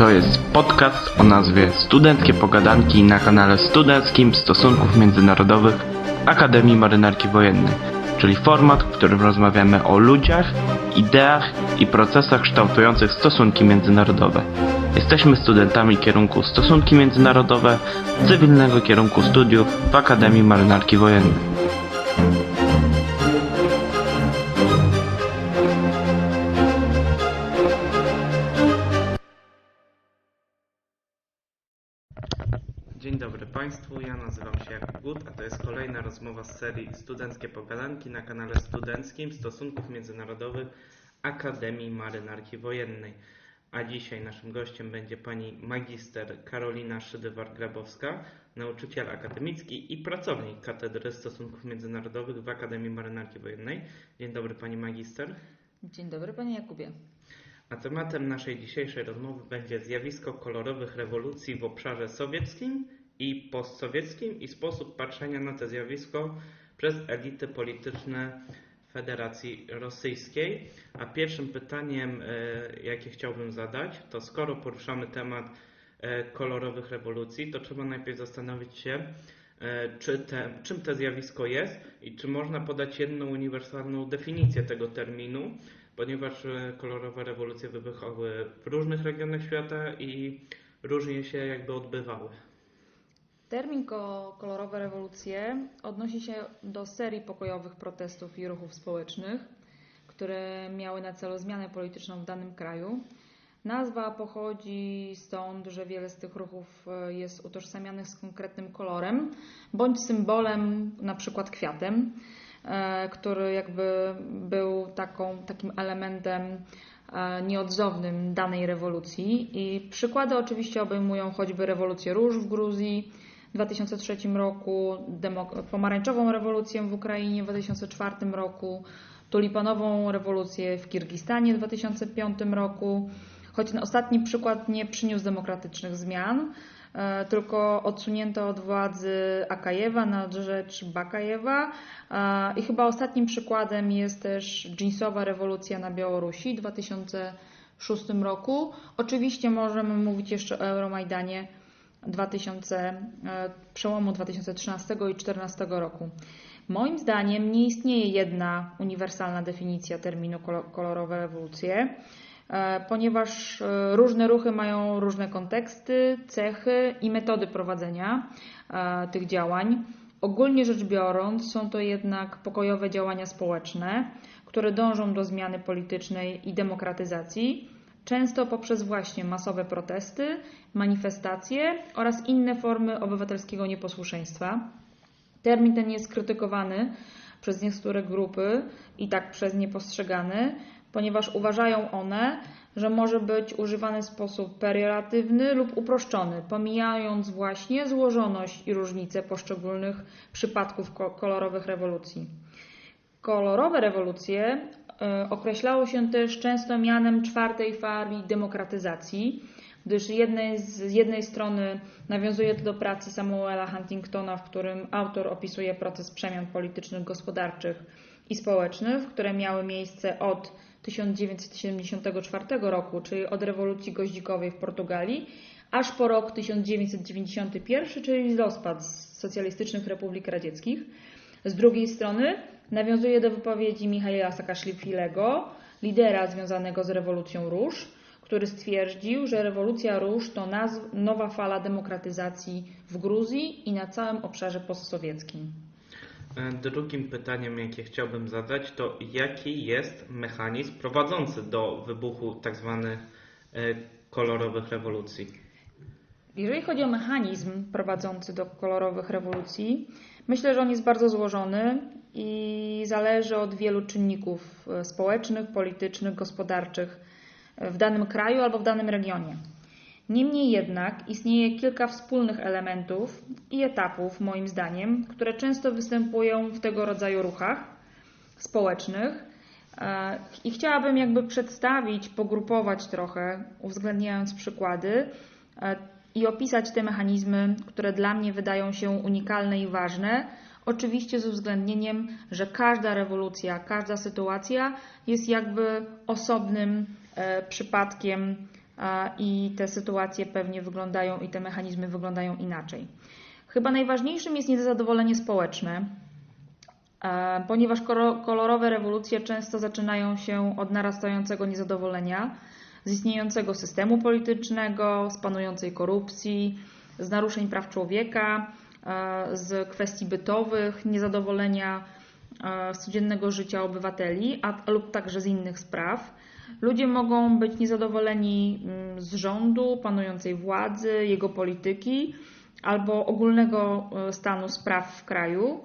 To jest podcast o nazwie Studenckie Pogadanki na kanale studenckim Stosunków Międzynarodowych Akademii Marynarki Wojennej, czyli format, w którym rozmawiamy o ludziach, ideach i procesach kształtujących stosunki międzynarodowe. Jesteśmy studentami kierunku Stosunki Międzynarodowe, cywilnego kierunku studiów w Akademii Marynarki Wojennej. Serii Studenckie Pogadanki na kanale studenckim Stosunków Międzynarodowych Akademii Marynarki Wojennej. A dzisiaj naszym gościem będzie pani magister Karolina Szydywar-Grabowska, nauczyciel akademicki i pracownik Katedry Stosunków Międzynarodowych w Akademii Marynarki Wojennej. Dzień dobry pani magister. Dzień dobry, panie Jakubie. A tematem naszej dzisiejszej rozmowy będzie zjawisko kolorowych rewolucji w obszarze sowieckim i postsowieckim i sposób patrzenia na to zjawisko przez elity polityczne Federacji Rosyjskiej. A pierwszym pytaniem, e, jakie chciałbym zadać, to skoro poruszamy temat e, kolorowych rewolucji, to trzeba najpierw zastanowić się, e, czy te, czym to zjawisko jest i czy można podać jedną uniwersalną definicję tego terminu, ponieważ kolorowe rewolucje wybuchały w różnych regionach świata i różnie się jakby odbywały. Termin ko- kolorowe rewolucje odnosi się do serii pokojowych protestów i ruchów społecznych, które miały na celu zmianę polityczną w danym kraju. Nazwa pochodzi stąd, że wiele z tych ruchów e, jest utożsamianych z konkretnym kolorem bądź symbolem, na przykład kwiatem, e, który jakby był taką, takim elementem e, nieodzownym danej rewolucji. I przykłady oczywiście obejmują choćby rewolucję róż w Gruzji w 2003 roku, pomarańczową rewolucję w Ukrainie w 2004 roku, tulipanową rewolucję w Kirgistanie w 2005 roku. Choć ten ostatni przykład nie przyniósł demokratycznych zmian, e, tylko odsunięto od władzy Akajewa na rzecz Bakajewa. E, I chyba ostatnim przykładem jest też dżinsowa rewolucja na Białorusi w 2006 roku. Oczywiście możemy mówić jeszcze o Euromajdanie 2000, e, przełomu 2013 i 2014 roku. Moim zdaniem nie istnieje jedna uniwersalna definicja terminu kolo- kolorowe rewolucje, e, ponieważ e, różne ruchy mają różne konteksty, cechy i metody prowadzenia tych działań. Ogólnie rzecz biorąc, są to jednak pokojowe działania społeczne, które dążą do zmiany politycznej i demokratyzacji, często poprzez właśnie masowe protesty, manifestacje oraz inne formy obywatelskiego nieposłuszeństwa. Termin ten jest krytykowany przez niektóre grupy i tak przez nie postrzegany, ponieważ uważają one, że może być używany w sposób perioratywny lub uproszczony, pomijając właśnie złożoność i różnice poszczególnych przypadków ko- kolorowych rewolucji. Kolorowe rewolucje określało się też często mianem czwartej fali demokratyzacji, gdyż jednej, z jednej strony nawiązuje to do pracy Samuela Huntingtona, w którym autor opisuje proces przemian politycznych, gospodarczych i społecznych, które miały miejsce od 1974 roku, czyli od rewolucji goździkowej w Portugalii, aż po rok 1991, czyli rozpad socjalistycznych republik radzieckich. Z drugiej strony nawiązuje do wypowiedzi Michaila Saakaszwilego, lidera związanego z rewolucją róż, który stwierdził, że rewolucja róż to nowa fala demokratyzacji w Gruzji i na całym obszarze postsowieckim. E, Drugim pytaniem, jakie chciałbym zadać, to jaki jest mechanizm prowadzący do wybuchu tzw. e, kolorowych rewolucji? Jeżeli chodzi o mechanizm prowadzący do kolorowych rewolucji, myślę, że on jest bardzo złożony i zależy od wielu czynników e, społecznych, politycznych, gospodarczych w danym kraju albo w danym regionie. Niemniej jednak istnieje kilka wspólnych elementów i etapów, moim zdaniem, które często występują w tego rodzaju ruchach społecznych. E, I chciałabym jakby przedstawić, pogrupować trochę, uwzględniając przykłady e, i opisać te mechanizmy, które dla mnie wydają się unikalne i ważne. Oczywiście z uwzględnieniem, że każda rewolucja, każda sytuacja jest jakby osobnym e, przypadkiem a, i te sytuacje pewnie wyglądają i te mechanizmy wyglądają inaczej. Chyba najważniejszym jest niezadowolenie społeczne, e, ponieważ kolorowe rewolucje często zaczynają się od narastającego niezadowolenia z istniejącego systemu politycznego, z panującej korupcji, z naruszeń praw człowieka, e, z kwestii bytowych, niezadowolenia e, z codziennego życia obywateli, a, lub także z innych spraw. Ludzie mogą być niezadowoleni mm, z rządu, panującej władzy, jego polityki albo ogólnego e, stanu spraw w kraju.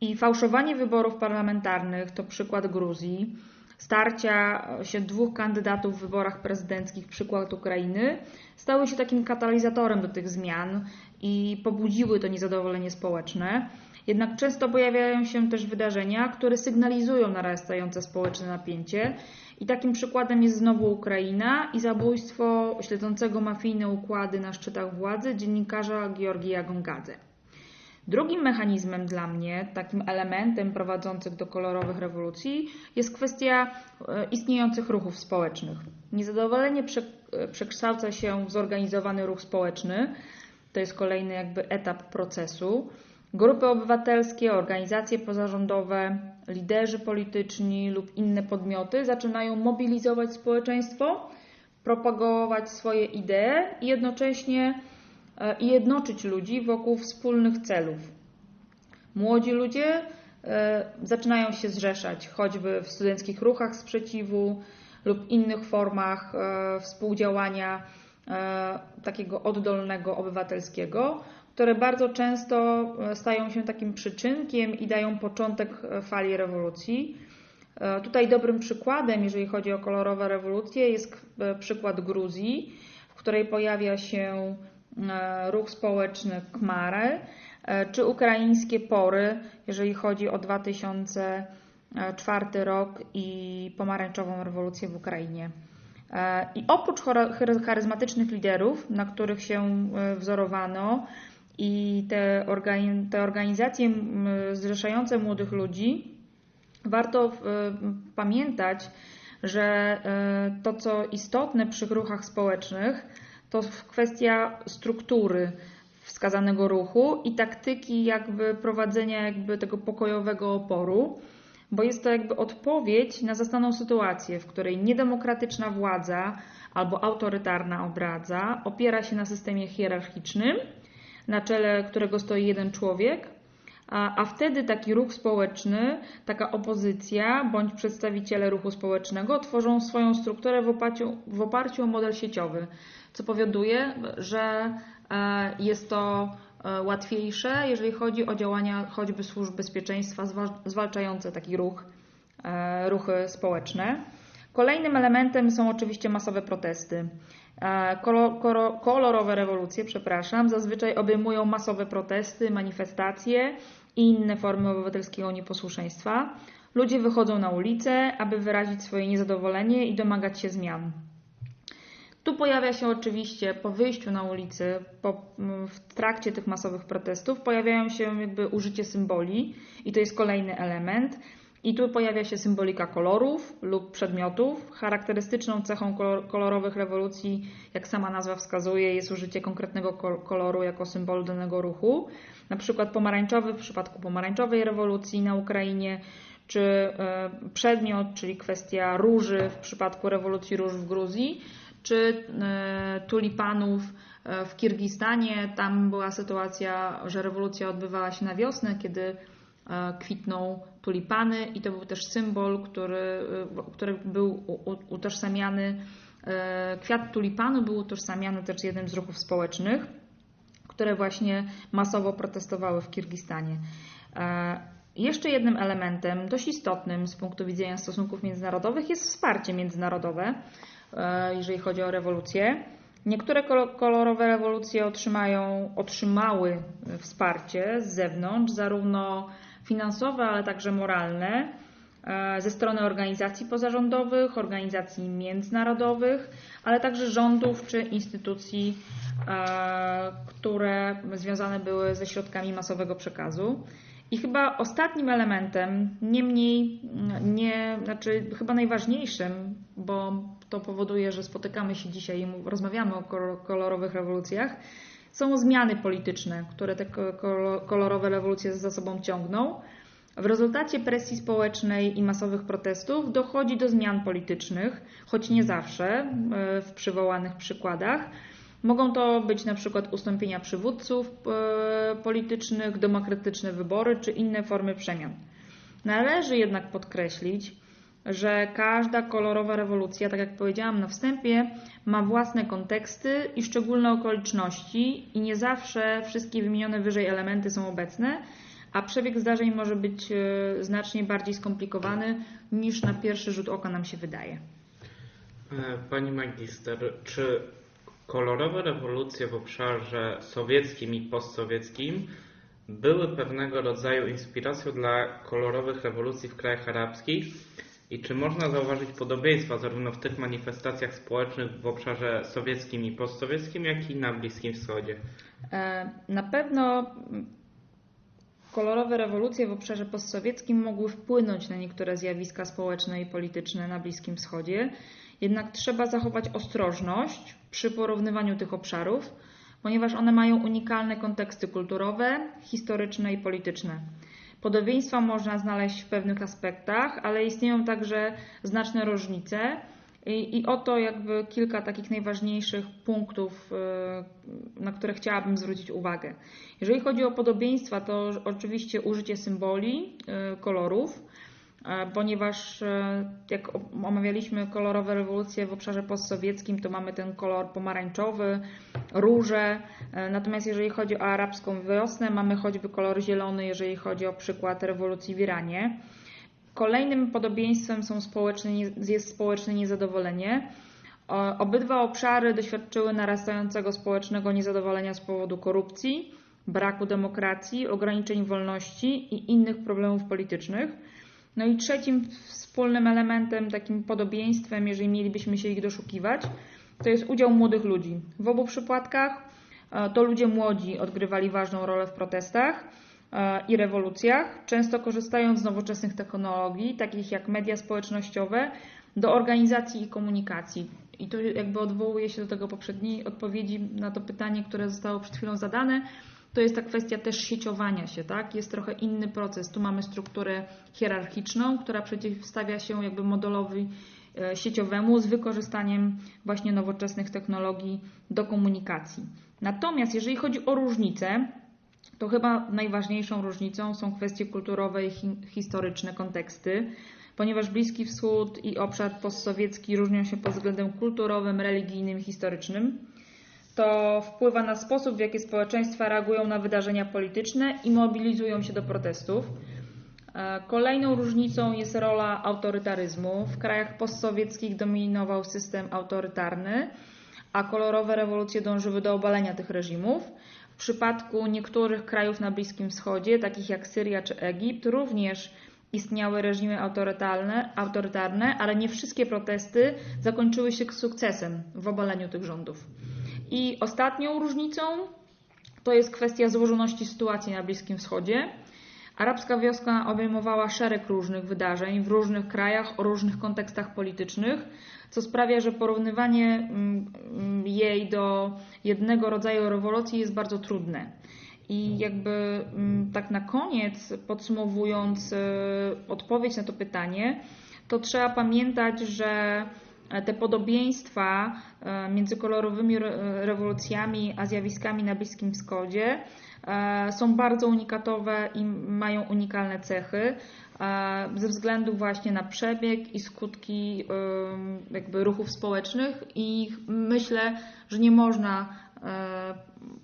I fałszowanie wyborów parlamentarnych to przykład Gruzji. Starcia się dwóch kandydatów w wyborach prezydenckich, przykład Ukrainy, stały się takim katalizatorem do tych zmian i pobudziły to niezadowolenie społeczne. Jednak często pojawiają się też wydarzenia, które sygnalizują narastające społeczne napięcie. I takim przykładem jest znowu Ukraina i zabójstwo śledzącego mafijne układy na szczytach władzy dziennikarza Georgija Gongadze. Drugim mechanizmem dla mnie, takim elementem prowadzącym do kolorowych rewolucji, jest kwestia e, istniejących ruchów społecznych. Niezadowolenie e, przekształca się w zorganizowany ruch społeczny. To jest kolejny jakby etap procesu. Grupy obywatelskie, organizacje pozarządowe, liderzy polityczni lub inne podmioty zaczynają mobilizować społeczeństwo, propagować swoje idee i jednocześnie i jednoczyć ludzi wokół wspólnych celów. Młodzi ludzie e, zaczynają się zrzeszać, choćby w studenckich ruchach sprzeciwu lub innych formach e, współdziałania takiego oddolnego, obywatelskiego, które bardzo często stają się takim przyczynkiem i dają początek fali rewolucji. Tutaj dobrym przykładem, jeżeli chodzi o kolorowe rewolucje, jest przykład Gruzji, w której pojawia się ruch społeczny Kmary, czy ukraińskie pory, jeżeli chodzi o 2004 rok i pomarańczową rewolucję w Ukrainie. I oprócz charyzmatycznych liderów, na których się wzorowano, i te, organi te organizacje zrzeszające młodych ludzi, warto pamiętać, że to, co istotne przy ruchach społecznych, to kwestia struktury wskazanego ruchu i taktyki jakby prowadzenia jakby tego pokojowego oporu, bo jest to jakby odpowiedź na zastaną sytuację, w której niedemokratyczna władza albo autorytarna obradza opiera się na systemie hierarchicznym, na czele którego stoi jeden człowiek, a, a wtedy taki ruch społeczny, taka opozycja bądź przedstawiciele ruchu społecznego tworzą swoją strukturę w oparciu, w oparciu o model sieciowy, co powoduje, że e, jest to e, łatwiejsze, jeżeli chodzi o działania choćby służb bezpieczeństwa zwalczające taki ruch, e, ruchy społeczne. Kolejnym elementem są oczywiście masowe protesty. Kolorowe rewolucje, przepraszam, zazwyczaj obejmują masowe protesty, manifestacje i inne formy obywatelskiego nieposłuszeństwa. Ludzie wychodzą na ulicę, aby wyrazić swoje niezadowolenie i domagać się zmian. Tu pojawia się oczywiście po wyjściu na ulicy, po, w trakcie tych masowych protestów, pojawiają się jakby użycie symboli i to jest kolejny element. I tu pojawia się symbolika kolorów lub przedmiotów. Charakterystyczną cechą kolorowych rewolucji, jak sama nazwa wskazuje, jest użycie konkretnego koloru jako symbolu danego ruchu. Na przykład pomarańczowy w przypadku pomarańczowej rewolucji na Ukrainie, czy e, przedmiot, czyli kwestia róży w przypadku rewolucji róż w Gruzji, czy e, tulipanów e, w Kirgistanie. Tam była sytuacja, że rewolucja odbywała się na wiosnę, kiedy kwitną tulipany i to był też symbol, który, który był utożsamiany, e, kwiat tulipanu był utożsamiany też jednym z ruchów społecznych, które właśnie masowo protestowały w Kirgistanie. E, jeszcze jednym elementem, dość istotnym z punktu widzenia stosunków międzynarodowych, jest wsparcie międzynarodowe, e, jeżeli chodzi o rewolucję. Niektóre kolorowe rewolucje otrzymają, otrzymały wsparcie z zewnątrz, zarówno finansowe, ale także moralne e, ze strony organizacji pozarządowych, organizacji międzynarodowych, ale także rządów czy instytucji, e, które związane były ze środkami masowego przekazu. I chyba ostatnim elementem, niemniej nie, znaczy chyba najważniejszym, bo to powoduje, że spotykamy się dzisiaj i rozmawiamy o kol- kolorowych rewolucjach, są zmiany polityczne, które te ko- kolo- kolorowe rewolucje za sobą ciągną. W rezultacie presji społecznej i masowych protestów dochodzi do zmian politycznych, choć nie zawsze e, w przywołanych przykładach. Mogą to być na przykład ustąpienia przywódców e, politycznych, demokratyczne wybory czy inne formy przemian. Należy jednak podkreślić, że każda kolorowa rewolucja, tak jak powiedziałam na wstępie, ma własne konteksty i szczególne okoliczności i nie zawsze wszystkie wymienione wyżej elementy są obecne, a przebieg zdarzeń może być e, znacznie bardziej skomplikowany niż na pierwszy rzut oka nam się wydaje. E, Pani magister, czy kolorowe rewolucje w obszarze sowieckim i postsowieckim były pewnego rodzaju inspiracją dla kolorowych rewolucji w krajach arabskich? I czy można zauważyć podobieństwa zarówno w tych manifestacjach społecznych w obszarze sowieckim i postsowieckim, jak i na Bliskim Wschodzie? E, Na pewno kolorowe rewolucje w obszarze postsowieckim mogły wpłynąć na niektóre zjawiska społeczne i polityczne na Bliskim Wschodzie, jednak trzeba zachować ostrożność przy porównywaniu tych obszarów, ponieważ one mają unikalne konteksty kulturowe, historyczne i polityczne. Podobieństwa można znaleźć w pewnych aspektach, ale istnieją także znaczne różnice. I, I oto jakby kilka takich najważniejszych punktów, y, na które chciałabym zwrócić uwagę. Jeżeli chodzi o podobieństwa, to oczywiście użycie symboli, y, kolorów, ponieważ e, jak omawialiśmy kolorowe rewolucje w obszarze postsowieckim, to mamy ten kolor pomarańczowy, róże, e, natomiast jeżeli chodzi o arabską wiosnę, mamy choćby kolor zielony, jeżeli chodzi o przykład rewolucji w Iranie. Kolejnym podobieństwem są społeczne, jest społeczne niezadowolenie. Obydwa obszary doświadczyły narastającego społecznego niezadowolenia z powodu korupcji, braku demokracji, ograniczeń wolności i innych problemów politycznych. No i trzecim wspólnym elementem, takim podobieństwem, jeżeli mielibyśmy się ich doszukiwać, to jest udział młodych ludzi. W obu przypadkach e, to ludzie młodzi odgrywali ważną rolę w protestach e, i rewolucjach, często korzystając z nowoczesnych technologii, takich jak media społecznościowe, do organizacji i komunikacji. I to jakby odwołuje się do tego poprzedniej odpowiedzi na to pytanie, które zostało przed chwilą zadane. To jest ta kwestia też sieciowania się, tak? Jest trochę inny proces. Tu mamy strukturę hierarchiczną, która przeciwstawia się jakby modelowi e, sieciowemu z wykorzystaniem właśnie nowoczesnych technologii do komunikacji. Natomiast jeżeli chodzi o różnice, to chyba najważniejszą różnicą są kwestie kulturowe i hi- historyczne konteksty, ponieważ Bliski Wschód i obszar postsowiecki różnią się pod względem kulturowym, religijnym i historycznym. To wpływa na sposób, w jaki społeczeństwa reagują na wydarzenia polityczne i mobilizują się do protestów. E, Kolejną różnicą jest rola autorytaryzmu. W krajach postsowieckich dominował system autorytarny, a kolorowe rewolucje dążyły do obalenia tych reżimów. W przypadku niektórych krajów na Bliskim Wschodzie, takich jak Syria czy Egipt, również istniały reżimy autorytarne, autorytarne, ale nie wszystkie protesty zakończyły się sukcesem w obaleniu tych rządów. I ostatnią różnicą to jest kwestia złożoności sytuacji na Bliskim Wschodzie. Arabska wiosna obejmowała szereg różnych wydarzeń w różnych krajach o różnych kontekstach politycznych, co sprawia, że porównywanie mm, mm, jej do jednego rodzaju rewolucji jest bardzo trudne. I jakby mm, tak na koniec, podsumowując e, odpowiedź na to pytanie, to trzeba pamiętać, że te podobieństwa e, między kolorowymi re- rewolucjami a zjawiskami na Bliskim Wschodzie e, są bardzo unikatowe i mają unikalne cechy e, ze względu właśnie na przebieg i skutki jakby ruchów społecznych i myślę, że nie można e,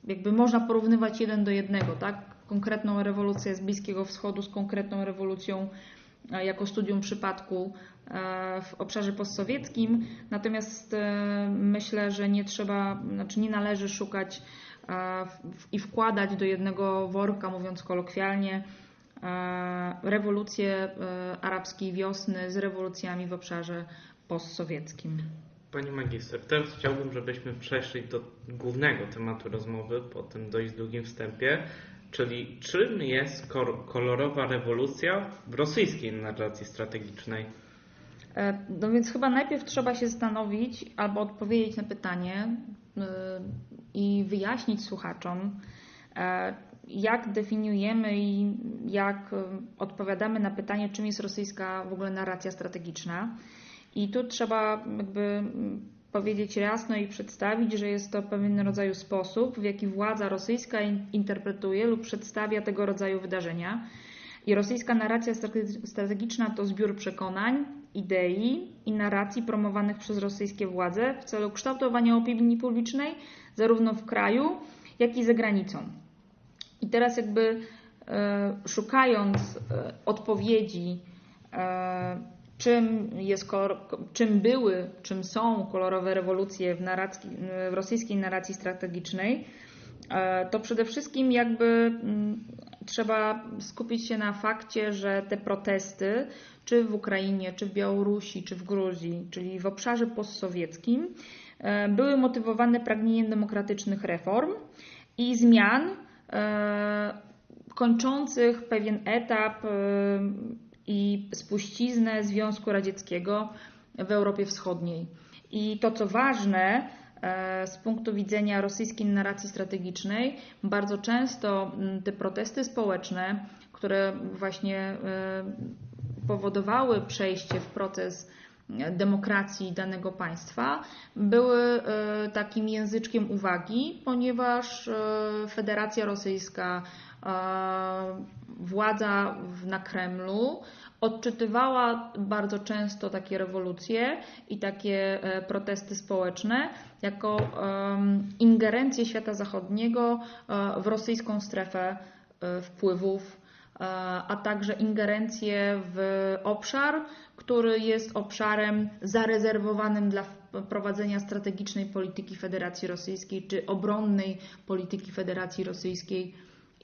jakby można porównywać jeden do jednego, tak? Konkretną rewolucję z Bliskiego Wschodu z konkretną rewolucją e, jako studium przypadku e, w obszarze postsowieckim. Natomiast e, myślę, że nie trzeba, znaczy nie należy szukać e, i wkładać do jednego worka, mówiąc kolokwialnie, e, rewolucję e, arabskiej wiosny z rewolucjami w obszarze postsowieckim. Pani magister, teraz chciałbym, żebyśmy przeszli do głównego tematu rozmowy po tym dość długim wstępie, czyli czym jest kolorowa rewolucja w rosyjskiej narracji strategicznej? E, No więc chyba najpierw trzeba się zastanowić albo odpowiedzieć na pytanie y, i wyjaśnić słuchaczom, e, jak definiujemy i jak y, odpowiadamy na pytanie, czym jest rosyjska w ogóle narracja strategiczna. I tu trzeba jakby powiedzieć jasno i przedstawić, że jest to pewien rodzaju sposób, w jaki władza rosyjska in- interpretuje lub przedstawia tego rodzaju wydarzenia. I rosyjska narracja strate- strategiczna to zbiór przekonań, idei i narracji promowanych przez rosyjskie władze w celu kształtowania opinii publicznej zarówno w kraju, jak i za granicą. I teraz jakby e, szukając e, odpowiedzi, e, czym, jest, czym były, czym są kolorowe rewolucje w, narracji, w rosyjskiej narracji strategicznej, e, to przede wszystkim jakby mm, trzeba skupić się na fakcie, że te protesty, czy w Ukrainie, czy w Białorusi, czy w Gruzji, czyli w obszarze postsowieckim, e, były motywowane pragnieniem demokratycznych reform i zmian e, kończących pewien etap i spuściznę Związku Radzieckiego w Europie Wschodniej. I to, co ważne, e, z punktu widzenia rosyjskiej narracji strategicznej, bardzo często te protesty społeczne, które właśnie e, powodowały przejście w proces demokracji danego państwa, były e, takim języczkiem uwagi, ponieważ e, Federacja Rosyjska, e, władza na Kremlu odczytywała bardzo często takie rewolucje i takie e, protesty społeczne jako ingerencję świata zachodniego e, w rosyjską strefę e, wpływów, a także ingerencję w obszar, który jest obszarem zarezerwowanym dla prowadzenia strategicznej polityki Federacji Rosyjskiej czy obronnej polityki Federacji Rosyjskiej.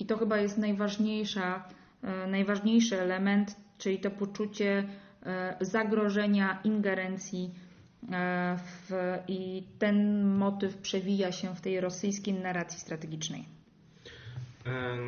I to chyba jest najważniejsza, e, najważniejszy element, czyli to poczucie e, zagrożenia, ingerencji e, w, i ten motyw przewija się w tej rosyjskiej narracji strategicznej.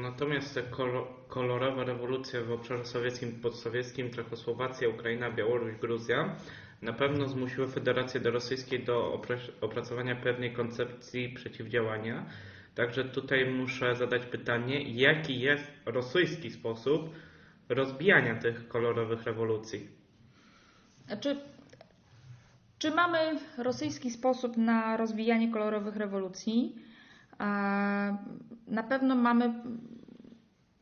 Natomiast te kolo- kolorowe rewolucje w obszarze sowieckim, podsowieckim, Czechosłowacja, Ukraina, Białoruś, Gruzja na pewno zmusiły Federację do rosyjskiej do opracowania pewnej koncepcji przeciwdziałania. Także tutaj muszę zadać pytanie, jaki jest rosyjski sposób rozbijania tych kolorowych rewolucji? Czy, czy mamy rosyjski sposób na rozwijanie kolorowych rewolucji? E, Na pewno mamy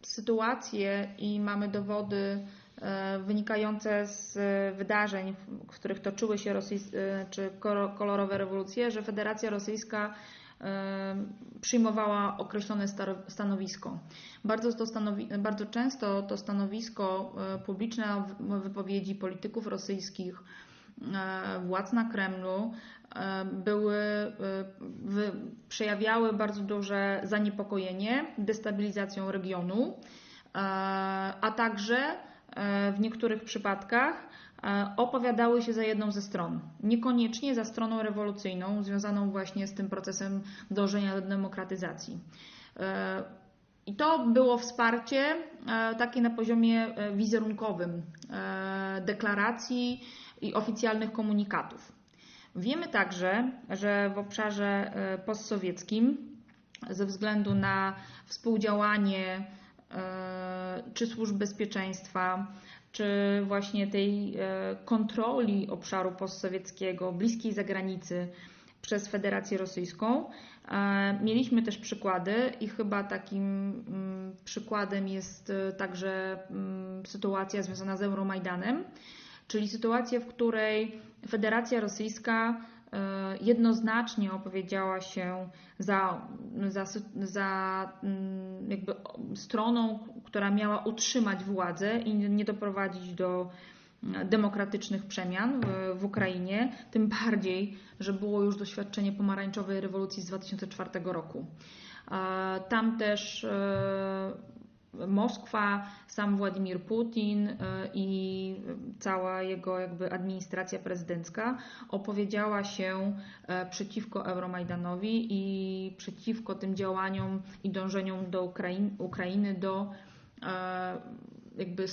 sytuacje i mamy dowody e, wynikające z wydarzeń, w których toczyły się rosyjs- e, czy kolo- kolorowe rewolucje, że Federacja Rosyjska e, przyjmowała określone stanowisko. Bardzo, to stanowi- bardzo często to stanowisko e, publiczne wypowiedzi polityków rosyjskich, e, władz na Kremlu e, były, przejawiały bardzo duże zaniepokojenie destabilizacją regionu, a także w niektórych przypadkach opowiadały się za jedną ze stron. Niekoniecznie za stroną rewolucyjną, związaną właśnie z tym procesem dążenia do demokratyzacji. E, I to było wsparcie e, takie na poziomie e, wizerunkowym e, deklaracji i oficjalnych komunikatów. Wiemy także, że w obszarze e, postsowieckim ze względu na współdziałanie e, czy służb bezpieczeństwa, czy właśnie tej e, kontroli obszaru postsowieckiego, bliskiej zagranicy przez Federację Rosyjską. E, Mieliśmy też przykłady i chyba takim mm, przykładem jest e, także mm, sytuacja związana z Euromajdanem, czyli sytuacja, w której Federacja Rosyjska jednoznacznie opowiedziała się za, za, za mm, jakby stroną, która miała utrzymać władzę i nie nie doprowadzić do mm, demokratycznych przemian w, w Ukrainie, tym bardziej, że było już doświadczenie pomarańczowej rewolucji z 2004 roku. E, Tam też e, Moskwa, sam Władimir Putin e, i cała jego jakby administracja prezydencka opowiedziała się e, przeciwko Euromajdanowi i przeciwko tym działaniom i dążeniom do Ukrain, Ukrainy do e, jakby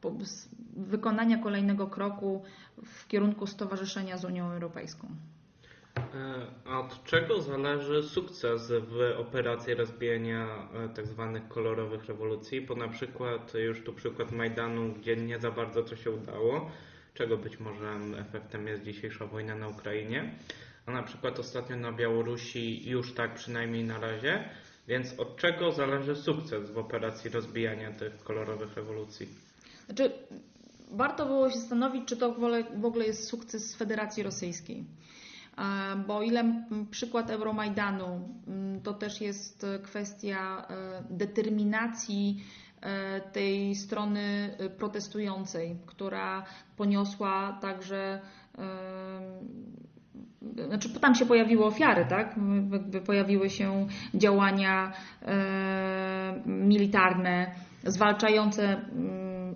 po- s- wykonania kolejnego kroku w kierunku stowarzyszenia z Unią Europejską. E, od czego zależy sukces w operacji rozbijania tzw. kolorowych rewolucji? Bo na przykład już tu przykład Majdanu, gdzie nie za bardzo to się udało, czego być może efektem jest dzisiejsza wojna na Ukrainie, a na przykład ostatnio na Białorusi już tak przynajmniej na razie. Więc od czego zależy sukces w operacji rozbijania tych kolorowych rewolucji? Znaczy, warto było się zastanowić, czy to w ogóle jest sukces Federacji Rosyjskiej. Bo ile przykład Euromajdanu to też jest kwestia e, determinacji e, tej strony e, protestującej, która poniosła także znaczy tam się pojawiły ofiary, tak? Pojawiły się działania militarne zwalczające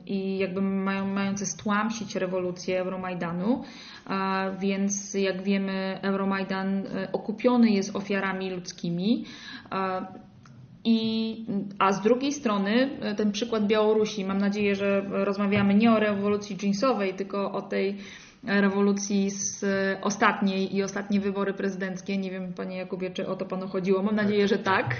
i jakby mają, mające stłamsić rewolucję Euromajdanu, więc jak wiemy Euromajdan e, okupiony jest ofiarami ludzkimi. I, a z drugiej strony e, ten przykład Białorusi, mam nadzieję, że rozmawiamy nie o rewolucji jeansowej, tylko o tej rewolucji z ostatniej i ostatnie wybory prezydenckie. Nie wiem, panie Jakubie, czy o to panu chodziło. Mam nadzieję, że tak.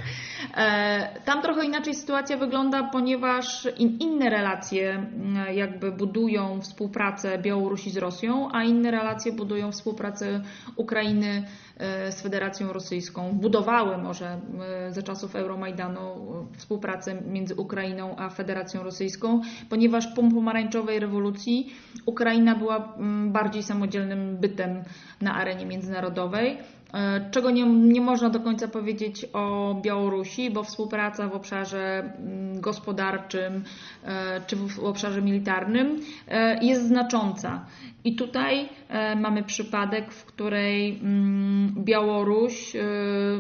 E, Tam trochę inaczej sytuacja wygląda, ponieważ in, inne relacje jakby budują współpracę Białorusi z Rosją, a inne relacje budują współpracę Ukrainy e, z Federacją Rosyjską. Budowały może e, za czasów Euromajdanu e, współpracę między Ukrainą a Federacją Rosyjską, ponieważ po pomarańczowej rewolucji Ukraina była bardziej samodzielnym bytem na arenie międzynarodowej. E, Czego nie, nie można do końca powiedzieć o Białorusi, bo współpraca w obszarze mm, gospodarczym e, czy w obszarze militarnym e, jest znacząca. I tutaj mamy przypadek, w której mm, Białoruś,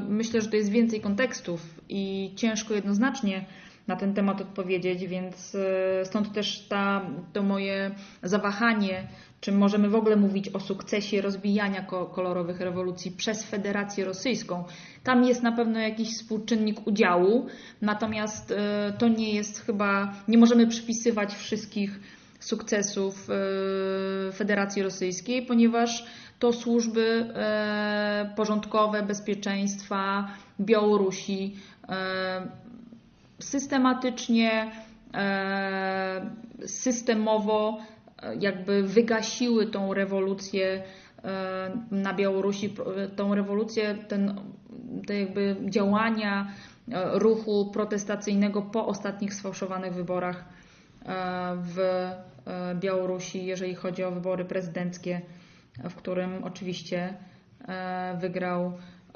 myślę, że to jest więcej kontekstów i ciężko jednoznacznie na ten temat odpowiedzieć, więc stąd też ta, to moje zawahanie, czy możemy w ogóle mówić o sukcesie rozbijania ko- kolorowych rewolucji przez Federację Rosyjską. Tam jest na pewno jakiś współczynnik udziału, natomiast e, to nie jest chyba, nie możemy przypisywać wszystkich sukcesów e, Federacji Rosyjskiej, ponieważ to służby e, porządkowe bezpieczeństwa Białorusi systematycznie, systemowo jakby wygasiły tą rewolucję e, na Białorusi, pro- tą rewolucję, ten, te jakby działania e, ruchu protestacyjnego po ostatnich sfałszowanych wyborach e, w e, Białorusi, jeżeli chodzi o wybory prezydenckie, w którym oczywiście e, wygrał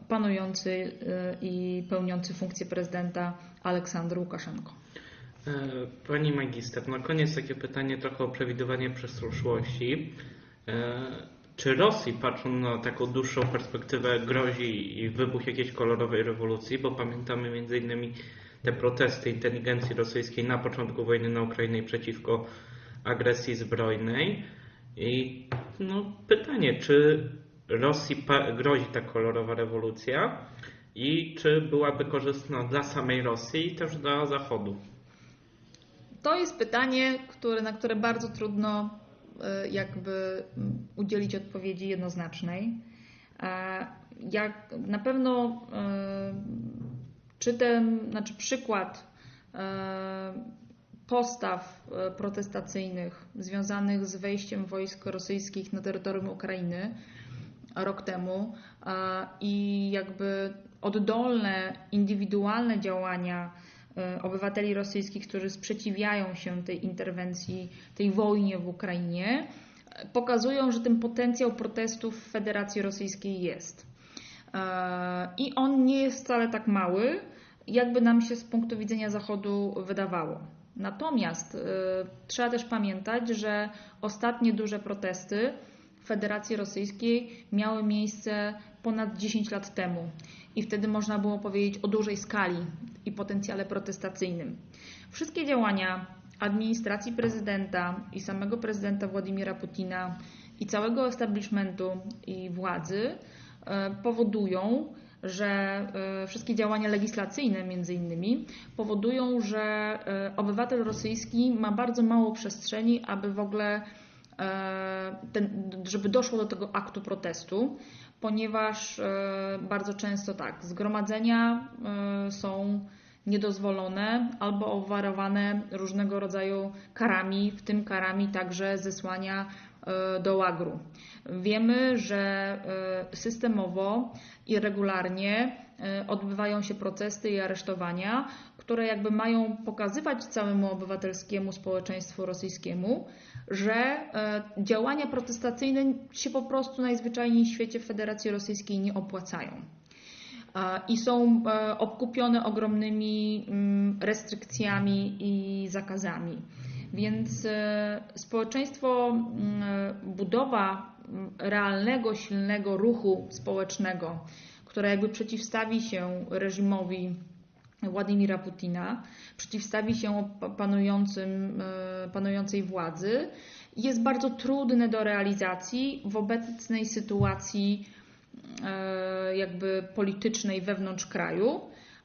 panujący e, i pełniący funkcję prezydenta Aleksandr Łukaszenko. E, Pani magister, na koniec takie pytanie trochę o przewidywanie przyszłości. E, Czy Rosji, patrząc na taką dłuższą perspektywę, grozi wybuch jakiejś kolorowej rewolucji? Bo pamiętamy między innymi te protesty inteligencji rosyjskiej na początku wojny na Ukrainie przeciwko agresji zbrojnej. I no, pytanie, czy Rosji grozi ta kolorowa rewolucja i czy byłaby korzystna dla samej Rosji i też dla Zachodu? To jest pytanie, które, na które bardzo trudno e, jakby mm, udzielić odpowiedzi jednoznacznej. E, Jak na pewno e, czy ten, znaczy przykład e, postaw protestacyjnych związanych z wejściem wojsk rosyjskich na terytorium Ukrainy rok temu i jakby oddolne, indywidualne działania obywateli rosyjskich, którzy sprzeciwiają się tej interwencji, tej wojnie w Ukrainie, pokazują, że ten potencjał protestów w Federacji Rosyjskiej jest. E, I on nie jest wcale tak mały, jakby nam się z punktu widzenia Zachodu wydawało. Natomiast e, trzeba też pamiętać, że ostatnie duże protesty Federacji Rosyjskiej miały miejsce ponad 10 lat temu i wtedy można było powiedzieć o dużej skali i potencjale protestacyjnym. Wszystkie działania administracji prezydenta i samego prezydenta Władimira Putina i całego establishmentu i władzy e, powodują, że e, wszystkie działania legislacyjne między innymi powodują, że e, obywatel rosyjski ma bardzo mało przestrzeni, aby w ogóle ten, żeby doszło do tego aktu protestu, ponieważ e, bardzo często tak, zgromadzenia e, są niedozwolone albo obwarowane różnego rodzaju karami, w tym karami także zesłania e, do łagru. Wiemy, że systemowo i regularnie odbywają się protesty i aresztowania, które jakby mają pokazywać całemu obywatelskiemu społeczeństwu rosyjskiemu, że e, działania protestacyjne się po prostu najzwyczajniej w świecie w Federacji Rosyjskiej nie opłacają e, i są e, obkupione ogromnymi mm, restrykcjami i zakazami. Więc społeczeństwo, mm, budowa mm, realnego, silnego ruchu społecznego, które jakby przeciwstawi się reżimowi Władimira Putina, przeciwstawi się pa- panującym, e, panującej władzy, jest bardzo trudne do realizacji w obecnej sytuacji e, jakby politycznej wewnątrz kraju,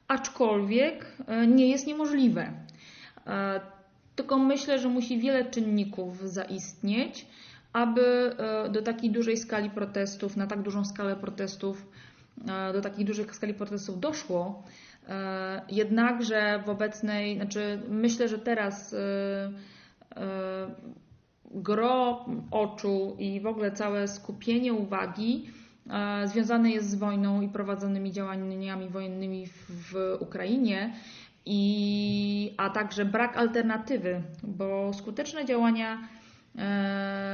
aczkolwiek e, nie jest niemożliwe. Tylko myślę, że musi wiele czynników zaistnieć, aby do takiej dużej skali protestów, na tak dużą skalę protestów, do takiej dużej skali protestów doszło. E, Jednakże w obecnej, znaczy myślę, że teraz e, e, gro oczu i w ogóle całe skupienie uwagi związane jest z wojną i prowadzonymi działaniami wojennymi w, Ukrainie, i, a także brak alternatywy, bo skuteczne działania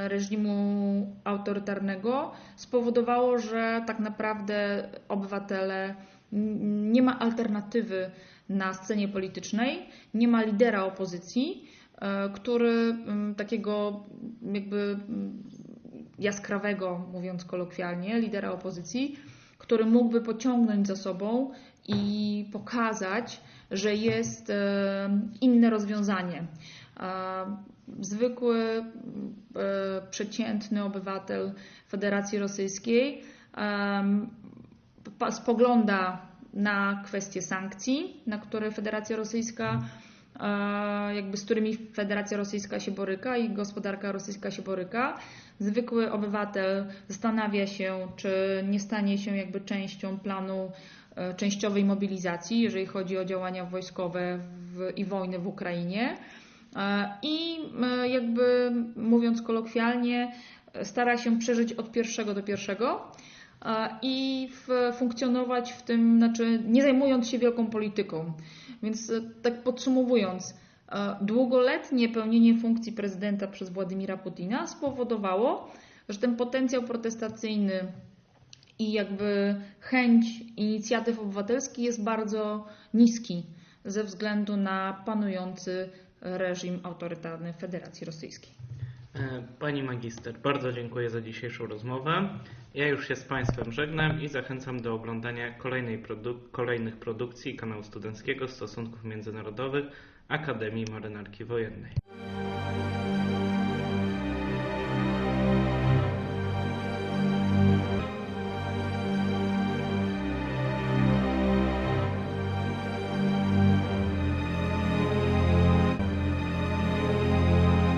reżimu autorytarnego spowodowało, że tak naprawdę obywatele nie ma alternatywy na scenie politycznej, nie ma lidera opozycji, e, który mm, takiego jakby mm, jaskrawego, mówiąc kolokwialnie, lidera opozycji, który mógłby pociągnąć za sobą i pokazać, że jest e, inne rozwiązanie. E, Zwykły, przeciętny obywatel Federacji Rosyjskiej spogląda na kwestie sankcji, na które Federacja Rosyjska, e, jakby z którymi Federacja Rosyjska się boryka i gospodarka rosyjska się boryka. Zwykły obywatel zastanawia się, czy nie stanie się jakby częścią planu e, częściowej mobilizacji, jeżeli chodzi o działania wojskowe w, i wojny w Ukrainie. E, I jakby mówiąc kolokwialnie, stara się przeżyć od pierwszego do pierwszego i w, funkcjonować w tym, znaczy nie zajmując się wielką polityką. Więc e, tak podsumowując, e, długoletnie pełnienie funkcji prezydenta przez Władimira Putina spowodowało, że ten potencjał protestacyjny i jakby chęć inicjatyw obywatelskich jest bardzo niski ze względu na panujący reżim autorytarny Federacji Rosyjskiej. E, Pani magister, bardzo dziękuję za dzisiejszą rozmowę. Ja już się z Państwem żegnam i zachęcam do oglądania kolejnej produ- kolejnych produkcji kanału studenckiego Stosunków Międzynarodowych Akademii Marynarki Wojennej.